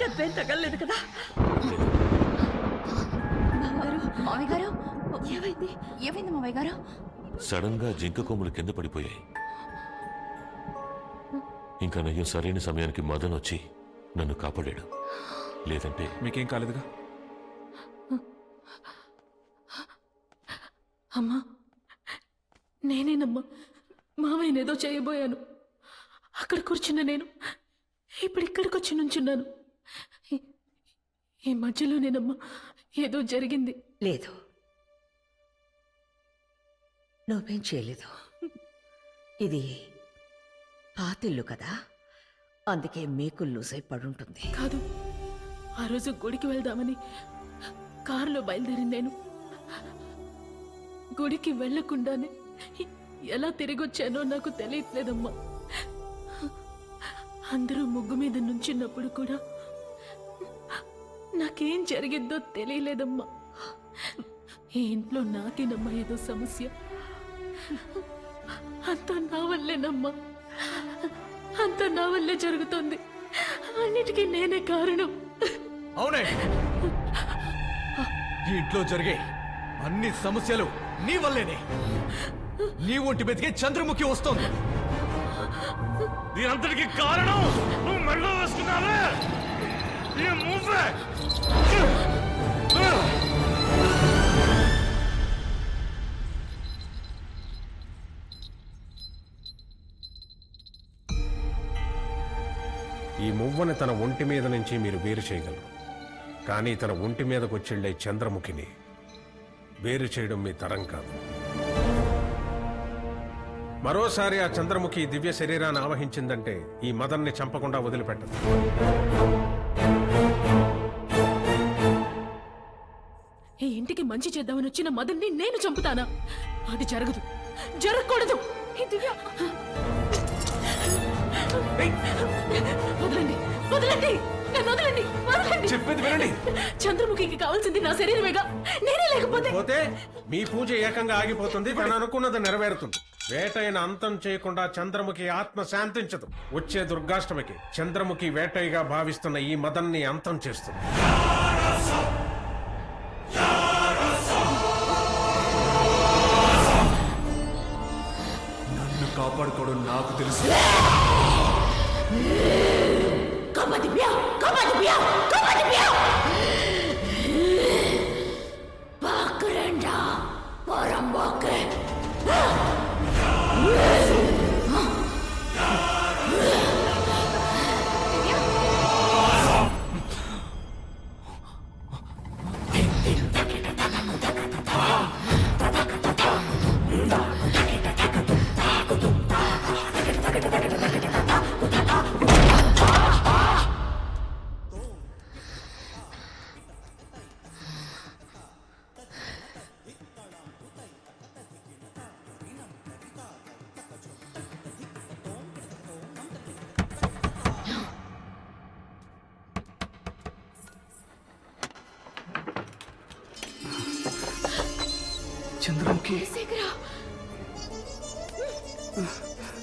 దెబ్బేం తగలలేదు కదా. మామయ్య గారు ఏమైంది? ఏమైంది మామయ్య గారు? సడన్గా జింక కొమ్ములు కింద పడిపోయాయి. ఇంకా నయ్యం సరైన సమయానికి మదన్ వచ్చి నన్ను కాపాడాడు. లేదంటే మీకేం కాలేదుగా? అమ్మా నేనేనమ్మా. మావయ్యనేదో చేయబోయాను. అక్కడ కూర్చున్న నేను. ఇప్పుడు ఇక్కడికి వచ్చి నుంచున్నాను. ఈ- ఈ మధ్యలోనేనమ్మా ఏదో జరిగింది. లేదు. నువ్వేం చేయలేదు. ఇది పాతిల్లు కదా? అందుకే మేకులు లూసై పడుంటుంది. కాదు ఆ రోజు గుడికి వెళ్దామని కారులో బయలుదేరింది నేను. గుడికి వెళ్ళకుండానే ఎలా తిరిగొచ్చానో నాకు తెలియట్లేదమ్మా. అందరూ ముగ్గు మీద నుంచినప్పుడు కూడా నాకేం జరిగిందో తెలియలేదమ్మా. ఈ ఇంట్లో నాకేనమ్మా ఏదో సమస్య. అంతా నా వల్లేనమ్మా. అంతా నా వల్లే జరుగుతుంది. అన్నిటికీ నేనే కారణం. అవునే. ఈ ఇంట్లో జరిగే అన్ని సమస్యలు నీ వల్లేనే. నీ ఒంటి మీదకి చంద్రముఖి వస్తోంది. దీనంతటికి కారణం నువ్వు మెడలో వేసుకున్నావే. ఈ మూవే ఈ మువ్వని తన ఒంటి మీద నుంచి మీరు వేరు చేయగలరు. కానీ తన ఒంటి మీదకు వచ్చెళ్ళే చంద్రముఖిని వేరు చేయడం మీ తరం కాదు. మరోసారి ఆ చంద్రముఖి దివ్య శరీరాన్ని ఆవహించిందంటే ఈ మదన్ని చంపకుండా వదిలిపెట్టదు. ఈ ఇంటికి మంచి చేద్దామని వచ్చిన మదన్ని నేను చంపుతానా? అది జరగదు. జరగకూడదు. ఈ దివ్య- వదలండి. వదలండి. నన్ను వదలండి. వదలండి. చెప్పేది వినండి. చంద్రముఖికి కావాల్సింది నా శరీరమేగా. నేనే లేకపోతే పోతే మీ పూజ ఏకంగా ఆగిపోతుంది. తను అనుకున్నది నెరవేరుతుంది. వేటైన అంతం చేయకుండా చంద్రముఖి ఆత్మ శాంతించదు. వచ్చే దుర్గాష్టమికి చంద్రముఖి వేటయ్యగా భావిస్తున్న ఈ మదన్ని అంతం చేస్తుంది. నన్ను కాపాడుకోవడం నాకు తెలుసు. சேகரா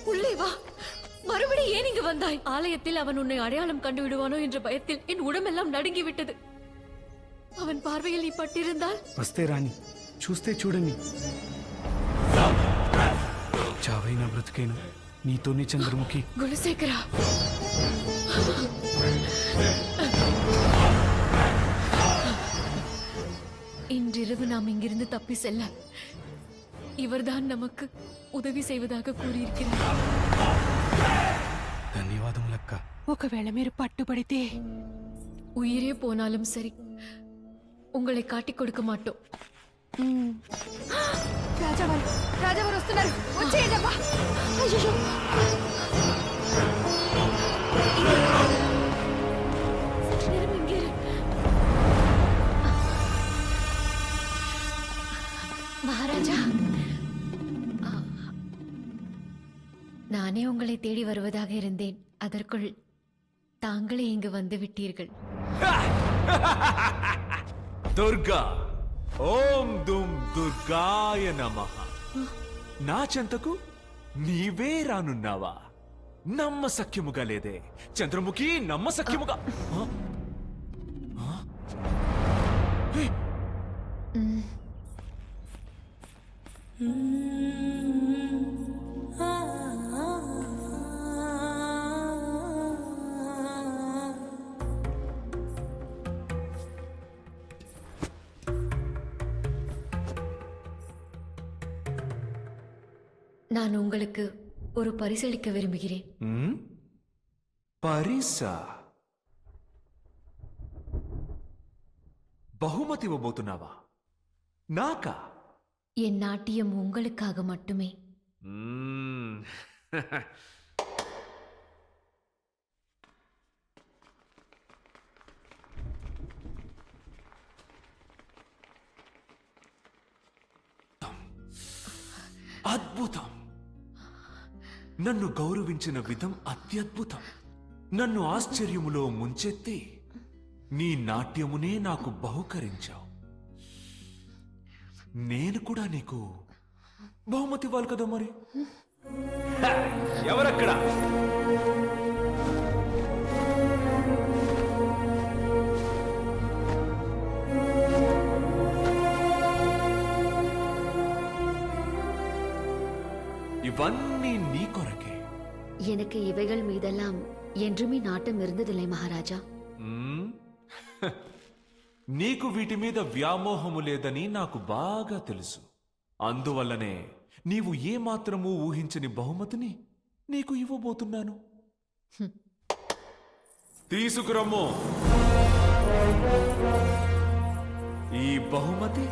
உள்ளே வா மறுபடி ஏன் இங்கு வந்தாய் ஆலயத்தில் அவன் உன்னை அடையாளம் கண்டு விடுவானோ என்ற பயத்தில் என் உடம்பெல்லாம் நடுங்கி விட்டது அவன் பார்வையில் நீ பட்டிருந்தால் వస్తే రాని చూస్తే చూడండి చావైనా బ్రతికైనా నీతోనే చంద్రముఖి குணசேகரா இன்றிரவு நாம் இங்கிருந்து தப்பி செல்ல இவர்தான் நமக்கு ఉదవి సేవదాగా కోరిరికినారు ధన్యవాదములక్క ఒకవేళ మీరు పట్టుబడితే உயிரே போனாலும் சரி உங்களை காட்டி கொடுக்க மாட்டோம் రాజావారు రాజావారు వస్తున్నారు వచ్చేయండి అయ్యో நானே உங்களை தேடி வருவதாக இருந்தேன் அதற்குள் தாங்களே இங்கு வந்து விட்டீர்கள் దుర్గా ఓం దుమ్ దుర్గాయ నమ నా చెంతకు నీవే రానున్నావా నమ్మసఖ్యముగా లేదే చంద్రముఖి నమ్మసఖ్యముగా ఆ? நான் உங்களுக்கு ஒரு பரிசளிக்க விரும்புகிறேன் ம்? పరిసా బహుమతి ఇవ్వబోతున్నావా నాకా என் நாட்டியம் உங்களுக்காக மட்டுமே మ్మ్. అద్భుతం నన్ను గౌరవించిన విధం అత్యద్భుతం. నన్ను ఆశ్చర్యములో ముంచెత్తి నీ నాట్యమునే నాకు బహుకరించావు. నేను కూడా నీకు బహుమతి ఇవ్వాలి కదా మరి? ఎవరక్కడా ఎవరక్కడ? ఇవన్నీ నీ కొరకే எனக்கு இவைகள் மீதெல்லாம் என்றுமே நாட்டம் இருந்ததில்லை மகாராஜா మ్మ్? హ, నీకు వీటి మీద వ్యామోహము లేదని నాకు బాగా తెలుసు అందువల్లనే నీవు ఏమాత్రమూ ఊహించని బహుమతిని నీకు ఇవ్వబోతున్నాను తీసుకురమ్ము ఈ బహుమతి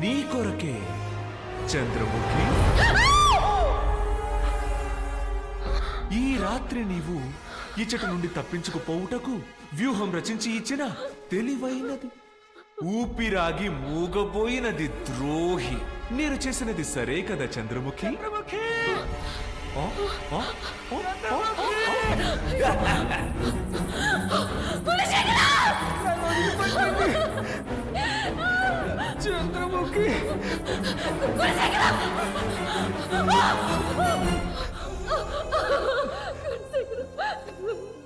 నీ కొరకే చంద్రముఖి. ఈ రాత్రి నీవు ఇచ్చట నుండి తప్పించుకుపోవుటకు వ్యూహం రచించి ఇచ్చిన తెలివైనది. ఊపిరాగి మూగబోయినది ద్రోహి. నేను చేసినది సరే కదా చంద్రముఖి? ఆ? చంద్రముఖి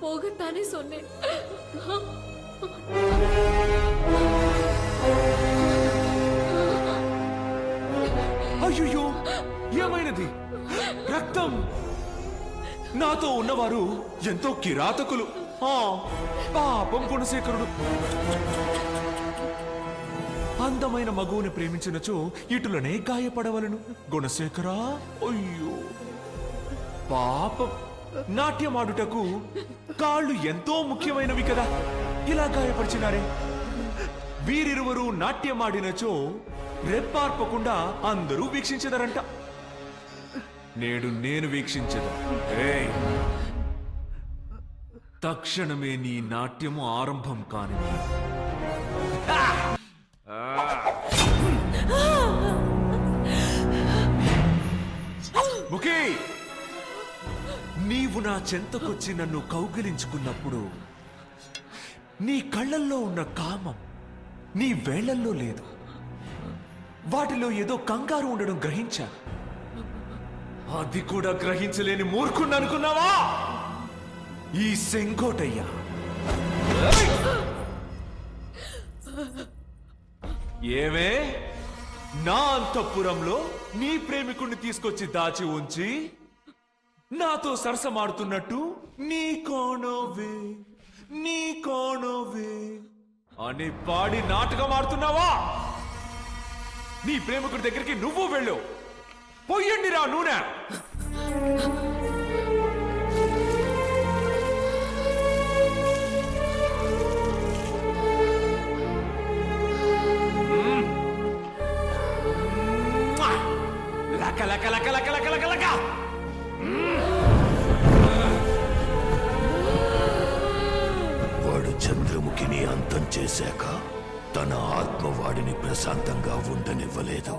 పోగొట్టానే సొన్నే. అయ్యో ఏమైనది? రక్తం. నాతో ఉన్నవారు ఎంతో కిరాతకులు. పాపం గుణశేఖరుడు అందమైన మగువుని ప్రేమించినచో ఇటులనే గాయపడవలను. గుణశేఖరా అయ్యో. పాపం. నాట్యమాడుటకు కాళ్ళు ఎంతో ముఖ్యమైనవి కదా. ఇలా గాయపరిచినారే. వీరిరువరు నాట్యమాడినచో రెప్పార్పకుండా అందరూ వీక్షించదరంట. నేడు నేను వీక్షించదు తక్షణమే నీ నాట్యము ఆరంభం కాని ఓకే. నీవు నా చెంతకొచ్చి నన్ను కౌగిలించుకున్నప్పుడు నీ కళ్ళల్లో ఉన్న కామం నీ వేళ్ళల్లో లేదు. వాటిలో ఏదో కంగారు ఉండడం గ్రహించా. అది కూడా గ్రహించలేని మూర్ఖుణ్ణి అనుకున్నావా? ఈ సెంకోటయ్యా ఏమే? నా అంతఃపురంలో నీ ప్రేమికుణ్ణి తీసుకొచ్చి దాచి ఉంచి నాతో సరసమాడుతున్నట్టు నీ కోణోవే నీ కోణోవే అని పాడి నాటకం ఆడుతున్నావా? నీ ప్రేమికుడి దగ్గరికి నువ్వు వెళ్ళు. పొయ్యండి రా నూనె. లక లక లక లక లక వాడు చంద్రముఖిని అంతం చేశాక తన ఆత్మ వాడిని ప్రశాంతంగా ఉండనివ్వలేదు.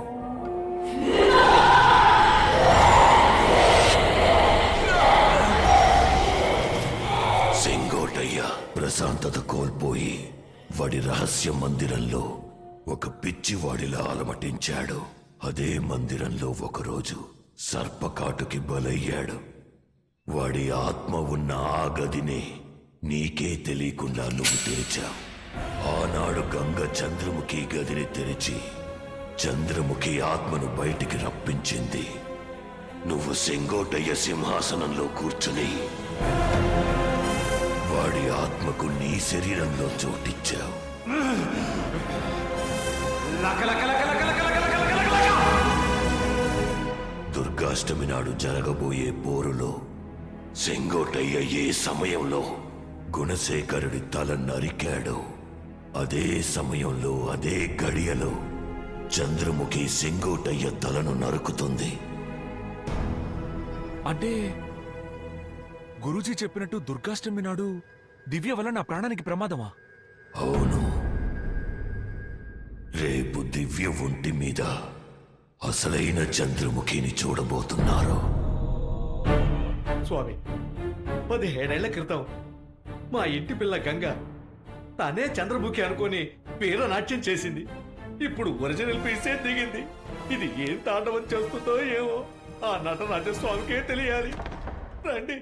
సింగోటయ్య ప్రశాంతత కోల్పోయి వాడి రహస్య మందిరంలో ఒక పిచ్చివాడిలా అలమటించాడు. అదే మందిరంలో ఒకరోజు సర్పకాటుకి బలయ్యాడు. వాడి ఆత్మ ఉన్న ఆ గదిని నీకే తెలియకుండా నువ్వు తెరిచావు. ఆనాడు గంగ చంద్రముఖి గదిని తెరిచి చంద్రముఖి ఆత్మను బయటికి రప్పించింది. నువ్వు సెంగోటయ్య సింహాసనంలో కూర్చుని వాడి ఆత్మకు నీ శరీరంలో చోటిచ్చావు. దుర్గాష్టమి నాడు జరగబోయే పోరులో సెంగోటయ్య ఏ సమయంలో గుణశేఖరుడి తల నరికాడో అదే సమయంలో అదే గడియలో చంద్రముఖి సెంగోటయ్య తలను నరుకుతుంది. అంటే గురూజీ చెప్పినట్టు దుర్గాష్టమి నాడు దివ్య వల్ల నా ప్రాణానికి ప్రమాదమా? అవును. రేపు దివ్య ఒంటి మీద అసలైన చంద్రముఖిని చూడబోతున్నారు? స్వామి పదిహేడేళ్ళ క్రితం మా ఇంటి పిల్ల గంగ తనే చంద్రముఖి అనుకొని వీరనాట్యం చేసింది. ఇప్పుడు ఒరిజినల్ పీసే దిగింది. ఇది ఏం తాండవం చేస్తుందో ఏమో ఆ నట రాజస్వామికే తెలియాలి. రండి.